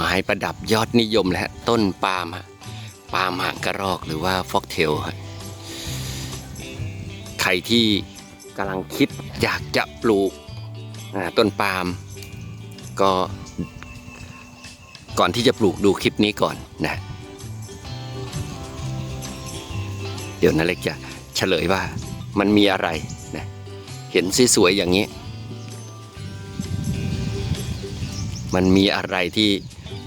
ไม้ประดับยอดนิยมและต้นปาล์มฮะปาล์มหางกระรอกหรือว่าฟอกเทลใครที่กำลังคิดอยากจะปลูกต้นปาล์มก็ก่อนที่จะปลูกดูคลิปนี้ก่อนนะ เดี๋ยวนาเล็กจะเฉลยว่ามันมีอะไรนะเห็นสวยๆอย่างนี้ มันมีอะไรที่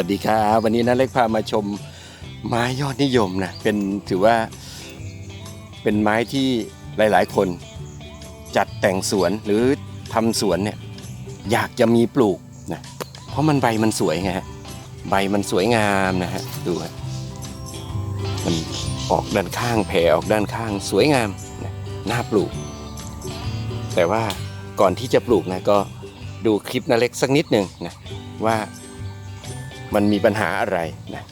วัสดีครับวันนี้นาเล็กพามาชมไม้ยอดนิยมนะเป็นถือว่าเป็นไม้ที่หลาย ๆ คนจัดแต่งสวนหรือทำสวนเนี่ยอยากจะมีปลูกนะเพราะมันใบมันสวยไงฮะใบมันสวยงามนะฮะดูฮะมันออกด้านข้างแผ่ออกด้านข้างสวยงามนะน่าปลูก แต่ว่าก่อนที่จะปลูกนะก็ดูคลิปนาเล็กสักนิดหนึ่งนะว่า มันมีปัญหาอะไรนะ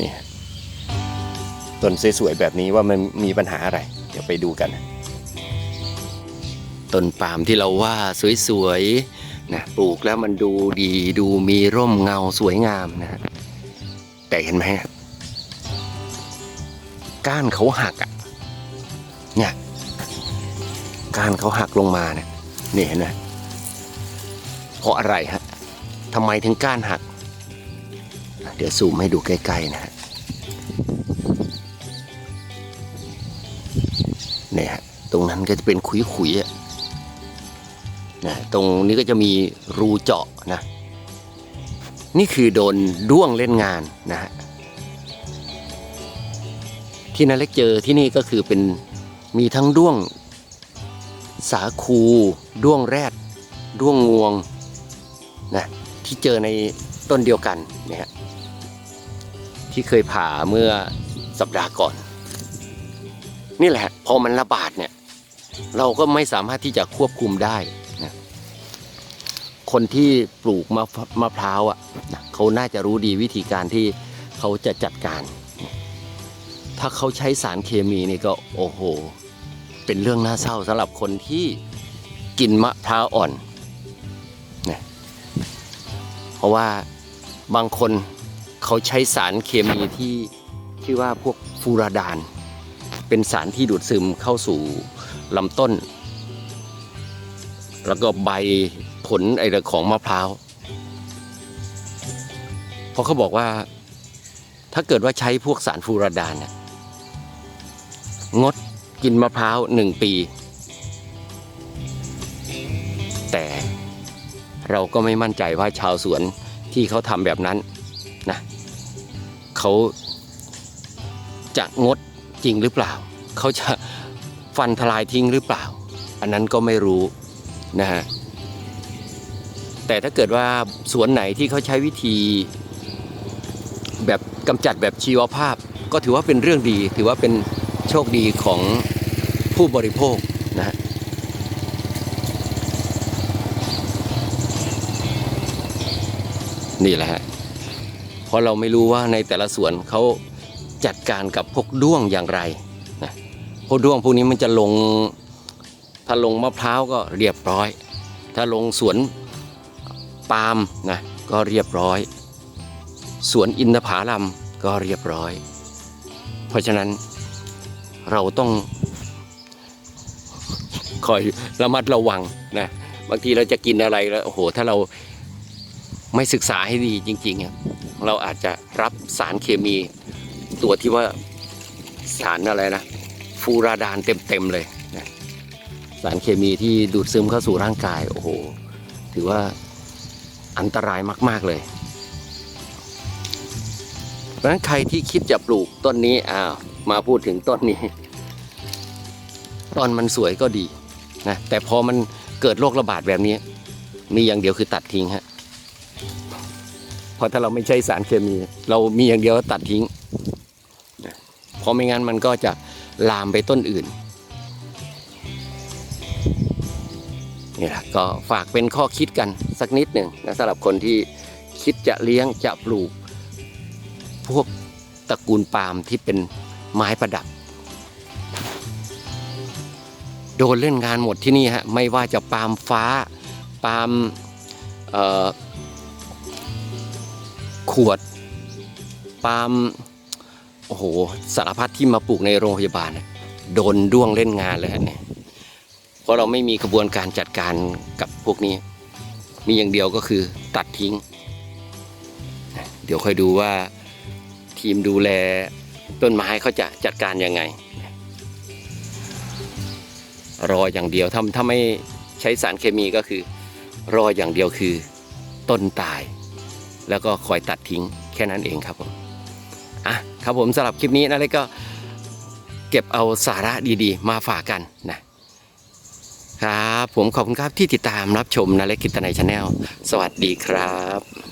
นี่ต้นสวยๆแบบนี้ว่ามันมีปัญหาอะไร เดี๋ยวไปดูกันต้นปาล์มที่เราว่าสวยๆนะปลูกแล้วมันดูดีดูมีร่มเงาสวยงามนะ แต่เห็นไหมฮะก้านเขาหักอะเนี่ยก้านเขาหักลงมาเนี่ยนี่เห็นไหมเพราะอะไรฮะ ทำไมถึงก้านหัก เดี๋ยวซูมให้ดูใกล้ๆนะฮะเนี่ยฮะตรงนั้นก็จะเป็นขุยๆอะนะตรงนี้ก็จะมีรูเจาะนะ นี่คือโดนด้วงเล่นงานนะฮะที่นาเล็กเจอที่นี่ก็คือเป็นมีทั้งด้วง สาคู ด้วงแรด ด้วงงวงนะ ที่เจอในต้นเดียวกันเนี่ยฮะที่เคยผ่าเมื่อสัปดาห์ก่อน นี่แหละพอมันระบาดเนี่ย เราก็ไม่สามารถที่จะควบคุมได้นะคนที่ปลูกมะมะพร้าวอะนะเขาน่าจะรู้ดีวิธีการที่เขาจะจัดการ ถ้าเขาใช้สารเคมีนี่ก็โอ้โห เป็นเรื่องน่าเศร้าสำหรับคนที่กินมะพร้าวอ่อน ราะว่าบางคนเขาใช้สารเคมีที่ชื่อว่าพวกฟูราดาน เป็นสารที่ดูดซึมเข้าสู่ลำต้น แล้วก็ใบผลไอของมะพร้าวเพราะเขาบอกว่าถ้าเกิดว่าใช้พวกสารฟูราดานเนี่ยงดกินมะพร้าวหนึ่งปี แต่ เราก็ไม่มั่นใจว่าชาวสวนที่เขาทำแบบนั้นนะเขาจะงดจริงหรือเปล่า เขาจะฟันทลายทิ้งหรือเปล่า อันนั้นก็ไม่รู้นะฮะแต่ถ้าเกิดว่าสวนไหนที่เขาใช้วิธีแบบกำจัดแบบชีวภาพ ก็ถือว่าเป็นเรื่องดี ถือว่าเป็นโชคดีของผู้บริโภคนะฮะ นี่แหละฮะเพราะเราไม่รู้ว่าในแต่ละสวนเขาจัดการกับพวกด้วงอย่างไรนะพวกด้วงพวกนี้มันจะลงถ้าลงมะพร้าวก็เรียบร้อย ถ้าลงสวนปาล์มนะก็เรียบร้อย สวนอินทผลัมก็เรียบร้อย เพราะฉะนั้นเราต้องคอยระมัดระวังนะบางทีเราจะกินอะไรแล้วโอ้โหถ้าเรา ไม่ศึกษาให้ดีจริงๆเราอาจจะรับสารเคมีตัวที่ว่าสารอะไรนะฟูราดานเต็มๆเลยนะสารเคมีที่ดูดซึมเข้าสู่ร่างกายโอ้โหถือว่าอันตรายมาก ๆเลยเพราะฉะนั้นใครที่คิดจะปลูกต้นนี้อ้าวมาพูดถึงต้นนี้ต้นมันสวยก็ดีนะแต่พอมันเกิดโรคระบาดแบบนี้ มีอย่างเดียวคือตัดทิ้งฮะ ราะถ้าเราไม่ใช้สารเคมี เรามีอย่างเดียวตัดทิ้งเพราะไม่งั้นมันก็จะลามไปต้นอื่นนี่แหละก็ฝากเป็นข้อคิดกันสักนิดหนึ่งนะสำหรับคนที่คิดจะเลี้ยงจะปลูก พวกตระกูลปาล์มที่เป็นไม้ประดับ โดนเล่นงานหมดที่นี่ฮะไม่ว่าจะปาล์มฟ้าปาล์ม ขวดปาล์มโอ้โหสารพัดที่มาปลูกในโรงพยาบาลโดนด้วงเล่นงานเลยฮะเนี่ยเพราะเราไม่มีกระบวนการจัดการกับพวกนี้ มีอย่างเดียวก็คือตัดทิ้ง เดี๋ยวค่อยดูว่าทีมดูแลต้นไม้เขาจะจัดการยังไง รออย่างเดียวถ้าถ้าไม่ใช้สารเคมีก็คือ รออย่างเดียวคือต้นตาย แล้วก็คอยตัดทิ้งแค่นั้นเองครับผมอะครับผมสำหรับคลิปนี้นะเล็กก็เก็บเอาสาระดีๆ มาฝากกันนะครับผมขอบคุณครับที่ติดตามรับชมนะเล็กกิตนายชาแนลสวัสดีครับ